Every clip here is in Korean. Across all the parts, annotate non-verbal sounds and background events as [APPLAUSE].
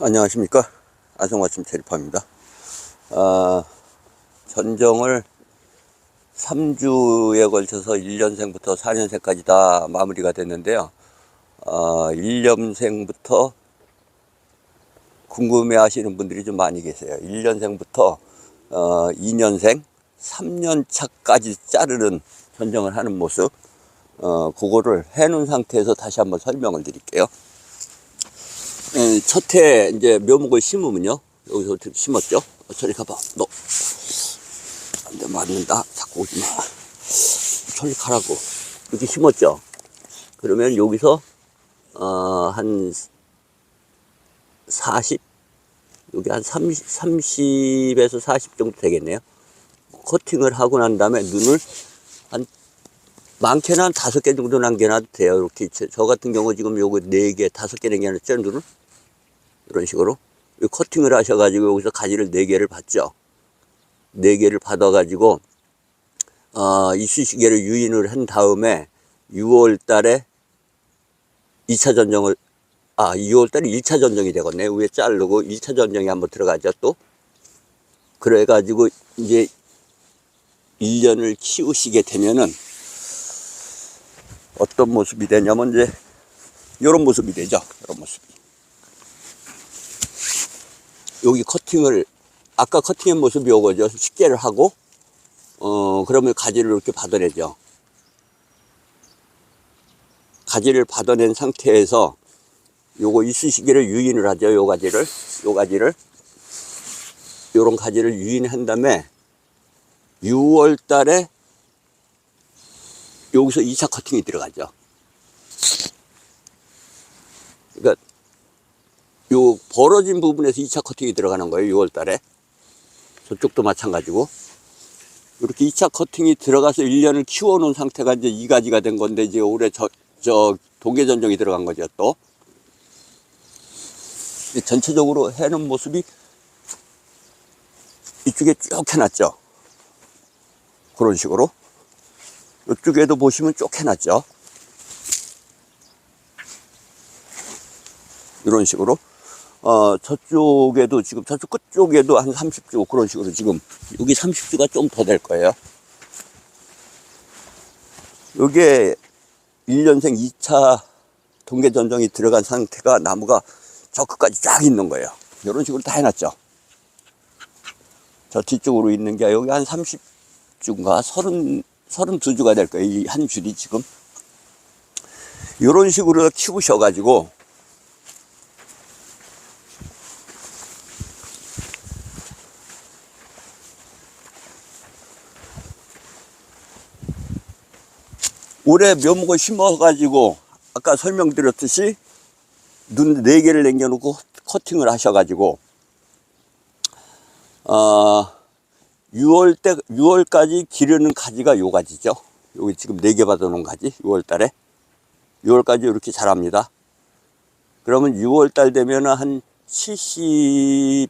안녕하십니까? 안성맞춤 체리파입니다. 아, 전정을 3주에 걸쳐서 1년생부터 4년생까지 다 마무리가 됐는데요. 아, 1년생부터 궁금해 하시는 분들이 좀 많이 계세요. 1년생부터 어, 2년생 3년차까지 자르는 전정을 하는 모습 어, 그거를 해놓은 상태에서 다시 한번 설명을 드릴게요. 예, 첫해 이제 묘목을 심으면요. 여기서 심었죠? 어, 저리 가봐. 너. 안 돼, 맞는다. 자꾸 오지 마. 저리 가라고. 이렇게 심었죠? 그러면 여기서, 어, 한 40? 여기 한 30, 30에서 40 정도 되겠네요. 커팅을 하고 난 다음에 눈을 한 많게는 한 다섯 개 정도 남겨놔도 돼요. 이렇게 저, 저 같은 경우 지금 요거 네 개, 다섯 개 남겨놨죠, 눈을? 이런 식으로. 이 커팅을 하셔가지고 여기서 가지를 네 개를 받죠. 네 개를 받아가지고, 어, 이쑤시개를 유인을 한 다음에 6월 달에 2차 전정을, 아, 6월 달에 1차 전정이 되겠네. 위에 자르고 1차 전정이 한번 들어가죠, 또. 그래가지고 이제 1년을 키우시게 되면은 어떤 모습이 되냐면 이제 이런 모습이 되죠. 이런 모습이. 여기 커팅을 아까 커팅한 모습이 요거죠. 식계를 하고 어 그러면 가지를 이렇게 받아내죠. 가지를 받아낸 상태에서 요거 이쑤시개를 유인을 하죠. 요 가지를 요 가지를 요런 가지를 유인한 다음에 6월 달에 여기서 2차 커팅이 들어가죠. 그러니까 요 벌어진 부분에서 2차 커팅이 들어가는 거예요. 6월 달에. 저쪽도 마찬가지고. 이렇게 2차 커팅이 들어가서 1년을 키워 놓은 상태가 이제 이 가지가 된 건데 이제 올해 저, 저 동계전정이 들어간 거죠. 또. 전체적으로 해놓은 모습이 이쪽에 쭉 해놨죠. 그런 식으로. 이쪽에도 보시면 쭉 해놨죠. 이런 식으로. 어, 저쪽에도 지금 저쪽 끝쪽에도 한 30주 그런 식으로 지금 여기 30주가 좀 더 될 거예요. 요게 1년생 2차 동계 전정이 들어간 상태가 나무가 저 끝까지 쫙 있는 거예요. 이런 식으로 다 해놨죠. 저 뒤쪽으로 있는 게 여기 한 30주인가 30, 32주가 될 거예요. 이 한 줄이 지금. 이런 식으로 키우셔가지고 올해 묘목을 심어가지고 아까 설명드렸듯이 눈 네 개를 남겨놓고 커팅을 하셔가지고 어, 6월 때 6월까지 기르는 가지가 요 가지죠. 여기 지금 네 개 받아놓은 가지 6월 달에 6월까지 이렇게 자랍니다. 그러면 6월 달 되면은 한 70cm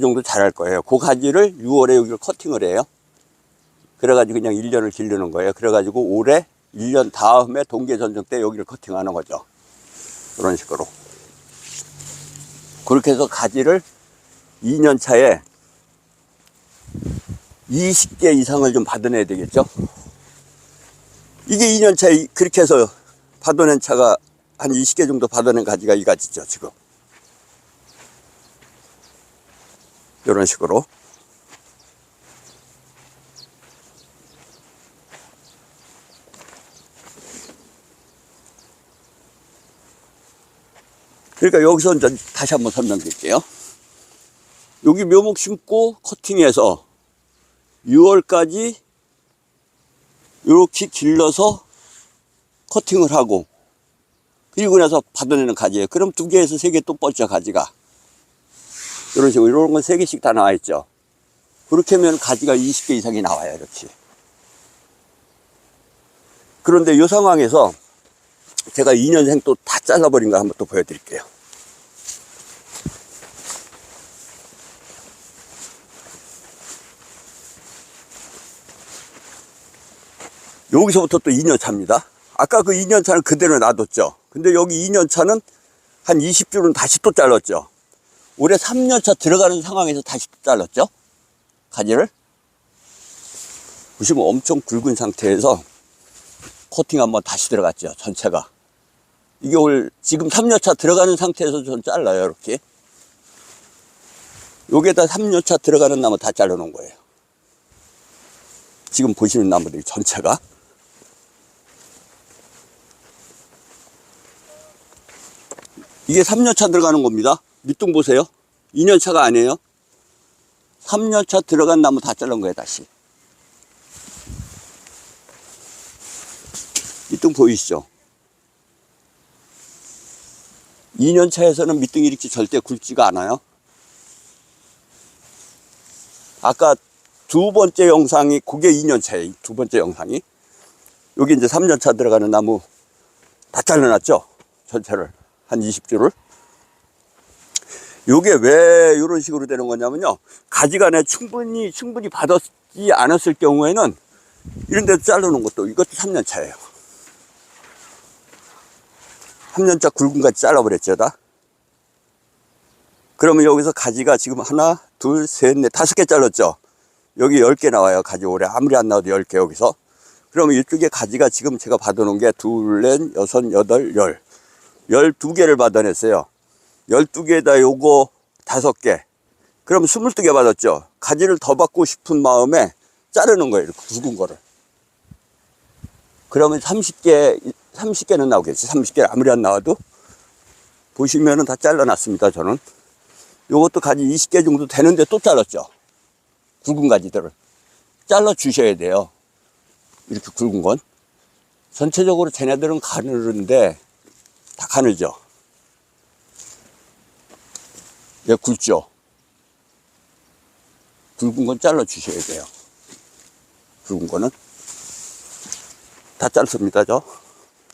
정도 자랄 거예요. 그 가지를 6월에 여기를 커팅을 해요. 그래가지고 그냥 1년을 기르는 거예요. 그래가지고 올해 1년 다음에 동계전정 때 여기를 커팅하는 거죠. 그런 식으로. 그렇게 해서 가지를 2년 차에 20개 이상을 좀 받아내야 되겠죠. 이게 2년 차에 그렇게 해서 받아낸 차가 한 20개 정도 받아낸 가지가 이 가지죠, 지금. 이런 식으로. 그러니까 여기서 이제 다시 한번 설명드릴게요. 여기 묘목 심고 커팅해서 6월까지 이렇게 길러서 커팅을 하고 그리고 나서 받아내는 가지예요. 그럼 두 개에서 세 개 또 뻗죠, 가지가. 이런 식으로, 이런 건 세 개씩 다 나와 있죠. 그렇게 하면 가지가 20개 이상이 나와요, 이렇게. 그런데 이 상황에서 제가 2년생 또 다 잘라버린 거 한번 또 보여드릴게요. 여기서부터 또 2년 차입니다. 아까 그 2년 차는 그대로 놔뒀죠. 근데 여기 2년 차는 한 20줄은 다시 또 잘랐죠. 올해 3년 차 들어가는 상황에서 다시 또 잘랐죠. 가지를. 보시면 엄청 굵은 상태에서 코팅 한번 다시 들어갔죠. 전체가. 이게 올 지금 3년차 들어가는 상태에서 좀 잘라요. 이렇게. 여기에다 3년차 들어가는 나무 다 잘라 놓은 거예요. 지금 보시는 나무들이 전체가. 이게 3년차 들어가는 겁니다. 밑둥 보세요. 2년차가 아니에요. 3년차 들어간 나무 다 자른 거예요, 다시. 밑둥 보이시죠? 2년차에서는 밑둥이 이렇게 절대 굵지가 않아요. 아까 두 번째 영상이, 그게 2년차예요. 두 번째 영상이. 여기 이제 3년차 들어가는 나무 다 잘라놨죠? 전체를. 한 20줄을. 요게 왜 이런 식으로 되는 거냐면요. 가지간에 충분히, 충분히 받았지 않았을 경우에는 이런 데도 자르는 것도 이것도 3년차예요. 3년차 굵은 가지 잘라버렸죠, 다. 그러면 여기서 가지가 지금 하나, 둘, 셋, 넷, 다섯 개 잘랐죠? 여기 열개 나와요, 가지 올해. 아무리 안 나와도 열개 여기서. 그러면 이쪽에 가지가 지금 제가 받아놓은 게 둘, 넷, 여섯, 여덟, 열. 열두 개를 받아냈어요. 열두 개에다 요거 다섯 개. 그럼 스물두 개 받았죠? 가지를 더 받고 싶은 마음에 자르는 거예요, 이렇게 굵은 거를. 그러면 30개, 30개는 나오겠지. 30개 아무리 안 나와도. 보시면은 다 잘라놨습니다, 저는. 요것도 가지 20개 정도 되는데 또 잘랐죠. 굵은 가지들을. 잘라 주셔야 돼요. 이렇게 굵은 건. 전체적으로 쟤네들은 가늘은데 다 가늘죠. 얘 굵죠. 굵은 건 잘라 주셔야 돼요. 굵은 거는. 다 잘랐습니다, 저.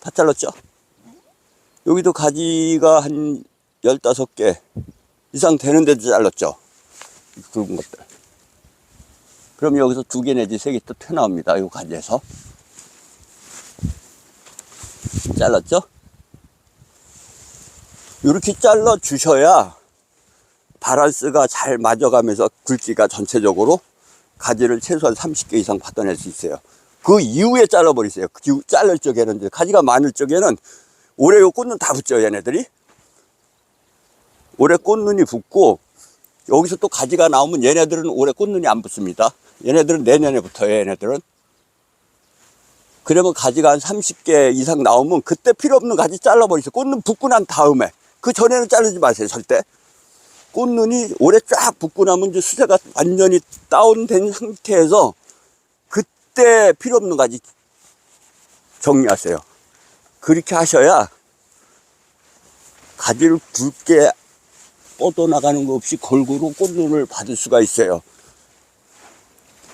다 잘랐죠? 여기도 가지가 한 15개 이상 되는데도 잘랐죠? 이 굵은 것들. 그럼 여기서 두 개 내지 세 개 또 튀어나옵니다. 이 가지에서. 잘랐죠? 이렇게 잘라 주셔야 바란스가 잘 맞아가면서 굵기가 전체적으로 가지를 최소한 30개 이상 받아낼 수 있어요. 그 이후에 잘라버리세요. 그 이후 자를 적에는 이제 가지가 많을 적에는 올해 요 꽃눈 다 붙죠, 얘네들이. 올해 꽃눈이 붙고 여기서 또 가지가 나오면 얘네들은 올해 꽃눈이 안 붙습니다. 얘네들은 내년에 붙어요, 얘네들은. 그러면 가지가 한 30개 이상 나오면 그때 필요 없는 가지 잘라버리세요. 꽃눈 붙고 난 다음에. 그 전에는 자르지 마세요, 절대. 꽃눈이 올해 쫙 붙고 나면 이제 수세가 완전히 다운된 상태에서 그때 필요 없는 가지 정리하세요. 그렇게 하셔야 가지를 굵게 뻗어나가는 거 없이 골고루 꽃눈을 받을 수가 있어요.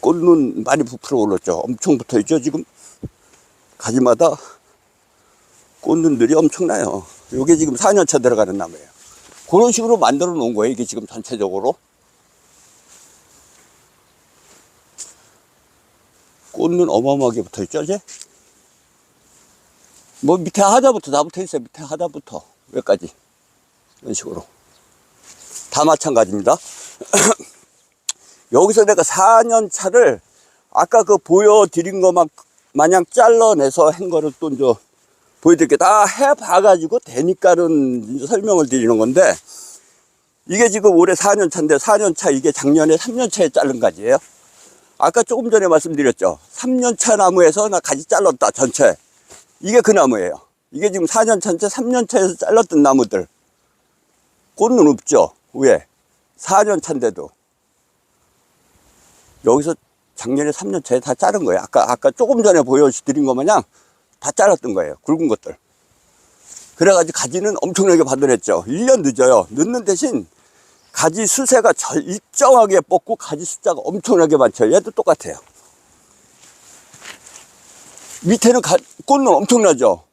꽃눈 많이 부풀어 올랐죠. 엄청 붙어 있죠, 지금. 가지마다 꽃눈들이 엄청나요. 이게 지금 4년차 들어가는 나무예요. 그런 식으로 만들어 놓은 거예요. 이게 지금 전체적으로. 꽃눈 어마어마하게 붙어 있죠, 이제? 뭐 밑에 하다부터 다 붙어 있어요. 밑에 하다부터 여기까지. 이런 식으로. 다 마찬가지입니다. [CLEARS THROAT] 여기서 내가 4년 차를 아까 그 보여드린 것만 마냥 잘라내서 한 거를 또 이제 보여드릴게 다 해봐가지고 되니까는 설명을 드리는 건데 이게 지금 올해 4년 차인데 4년 차 이게 작년에 3년 차에 자른 가지예요. 아까 조금 전에 말씀드렸죠. 3년 차 나무에서 나 가지 잘랐다 전체. 이게 그 나무예요. 이게 지금 4년 차인데 3년 차에서 잘랐던 나무들. 꽃은 없죠. 위에. 4년 차인데도. 여기서 작년에 3년 차에 다 자른 거예요. 아까, 아까 조금 전에 보여드린 거 마냥 다 잘랐던 거예요. 굵은 것들. 그래가지고 가지는 엄청나게 받아냈죠. 1년 늦어요. 늦는 대신 가지 수세가 절 일정하게 뻗고 가지 숫자가 엄청나게 많죠. 얘도 똑같아요. 밑에는 가, 꽃은 엄청나죠.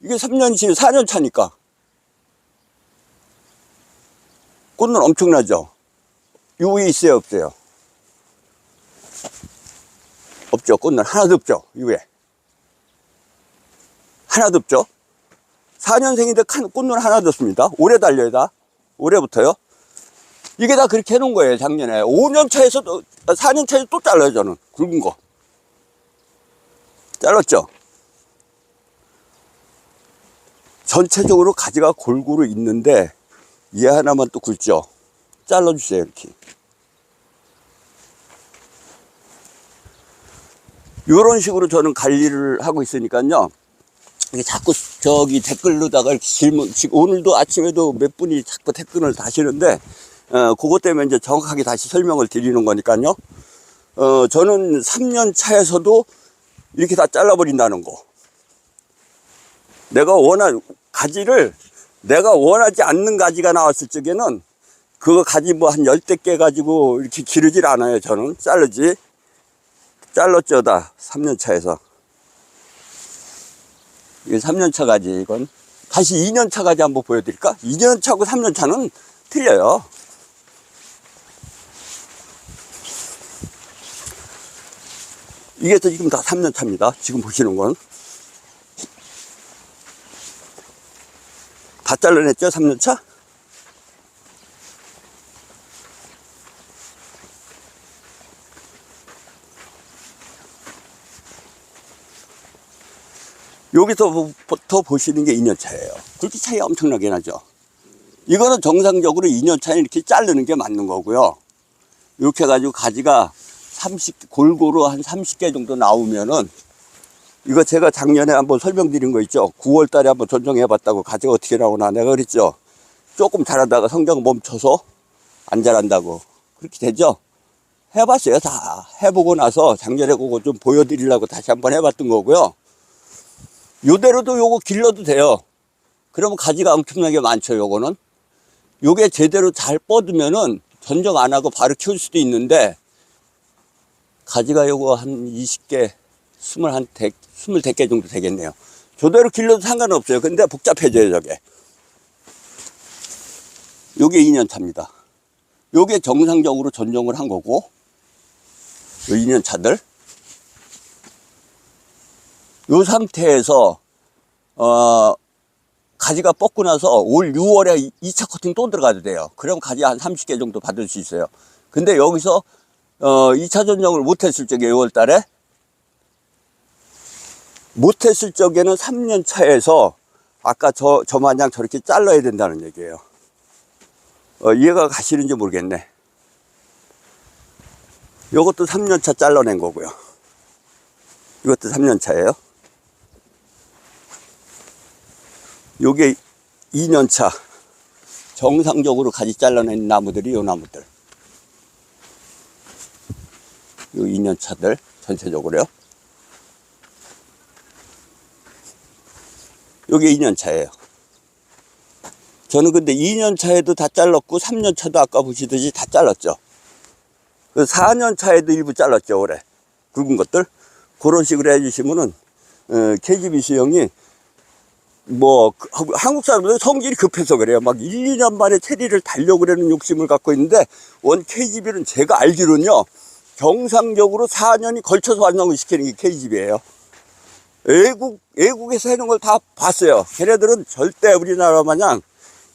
이게 3년치, 4년 차니까. 꽃은 엄청나죠. 요 위에 있어요, 없어요? 없죠. 꽃은 하나도 없죠. 이 위에. 하나도 없죠. 4년생인데 꽃눈 하나 뒀습니다. 올해 달려야 다. 올해부터요. 이게 다 그렇게 해놓은 거예요, 작년에. 5년 차에서, 또, 4년 차에서 또 잘라요, 저는. 굵은 거. 잘랐죠? 전체적으로 가지가 골고루 있는데, 얘 하나만 또 굵죠? 잘라주세요, 이렇게. 이런 식으로 저는 관리를 하고 있으니까요. 이게 자꾸 저기 댓글로다가 질문, 지금 오늘도 아침에도 몇 분이 자꾸 댓글을 다시는데, 어, 그것 때문에 이제 정확하게 다시 설명을 드리는 거니까요. 어, 저는 3년 차에서도 이렇게 다 잘라버린다는 거. 내가 원한, 가지를 내가 원하지 않는 가지가 나왔을 적에는 그 가지 뭐 한 열대 개 가지고 이렇게 기르질 않아요. 저는 자르지. 잘랐죠, 다. 3년 차에서. 이게 3년 차 가지, 이건. 다시 2년 차 가지 한번 보여드릴까? 2년 차고 3년 차는 틀려요. 이게 또 지금 다 3년 차입니다. 지금 보시는 건. 다 잘라냈죠, 3년 차? 여기서부터 보시는 게 2년 차예요. 그렇게 차이 엄청나게 나죠. 이거는 정상적으로 2년 차에 이렇게 자르는 게 맞는 거고요. 이렇게 해가지고 가지가 30, 골고루 한 30개 정도 나오면은 이거 제가 작년에 한번 설명드린 거 있죠. 9월 달에 한번 전정해 봤다고 가지가 어떻게 나오나 내가 그랬죠. 조금 자라다가 성장 멈춰서 안 자란다고. 그렇게 되죠. 해봤어요. 다 해보고 나서 작년에 그거 좀 보여드리려고 다시 한번 해봤던 거고요. 요대로도 요거 길러도 돼요. 그러면 가지가 엄청나게 많죠, 요거는. 요게 제대로 잘 뻗으면은 전정 안 하고 바로 키울 수도 있는데, 가지가 요거 한 20개, 20, 한 100, 20개 정도 되겠네요. 저대로 길러도 상관없어요. 근데 복잡해져요, 저게. 요게 2년 차입니다. 요게 정상적으로 전정을 한 거고, 요 2년 차들. 요 상태에서 어 가지가 뻗고 나서 올 6월에 2차 커팅 또 들어가도 돼요. 그럼 가지 한 30개 정도 받을 수 있어요. 근데 여기서 어 2차 전정을 못 했을 적에 6월 달에 못 했을 적에는 3년 차에서 아까 저, 저 마냥 저렇게 잘라야 된다는 얘기예요. 어, 이해가 가시는지 모르겠네. 요것도 3년 차 잘라낸 거고요. 이것도 3년 차예요. 요게 2년차 정상적으로 가지 잘라낸 나무들이 요 나무들 요 2년 차들 전체적으로요 요게 2년 차예요 저는 근데 2년 차에도 다 잘랐고 3년 차도 아까 보시듯이 다 잘랐죠 4년 차에도 일부 잘랐죠 올해 굵은 것들 그런 식으로 해주시면은 어, KGB 수영이 뭐 그, 한국 사람들 성질이 급해서 그래요. 막 1, 2년 만에 체리를 달려고 그러는 욕심을 갖고 있는데 원 KGB는 제가 알기로는요. 정상적으로 4년이 걸쳐서 완성을 시키는 게 KGB예요. 외국 외국에서 해놓은 걸 다 봤어요. 걔네들은 절대 우리나라 마냥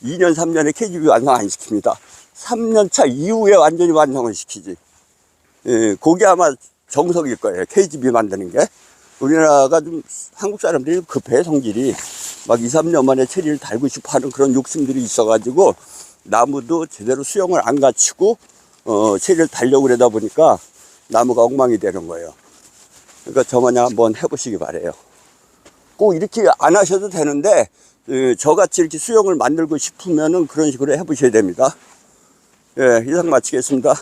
2년 3년에 KGB 완성 안 시킵니다. 3년 차 이후에 완전히 완성을 시키지. 예, 그게 아마 정석일 거예요. KGB 만드는 게. 우리나라가 좀 한국 사람들이 급해 성질이 막 2, 3년 만에 체리를 달고 싶어 하는 그런 욕심들이 있어가지고 나무도 제대로 수영을 안 갖추고 어, 체리를 달려고 그러다 보니까 나무가 엉망이 되는 거예요. 그러니까 저마냥 한번 해보시기 바래요. 꼭 이렇게 안 하셔도 되는데 어, 저같이 이렇게 수영을 만들고 싶으면은 그런 식으로 해보셔야 됩니다. 예, 이상 마치겠습니다.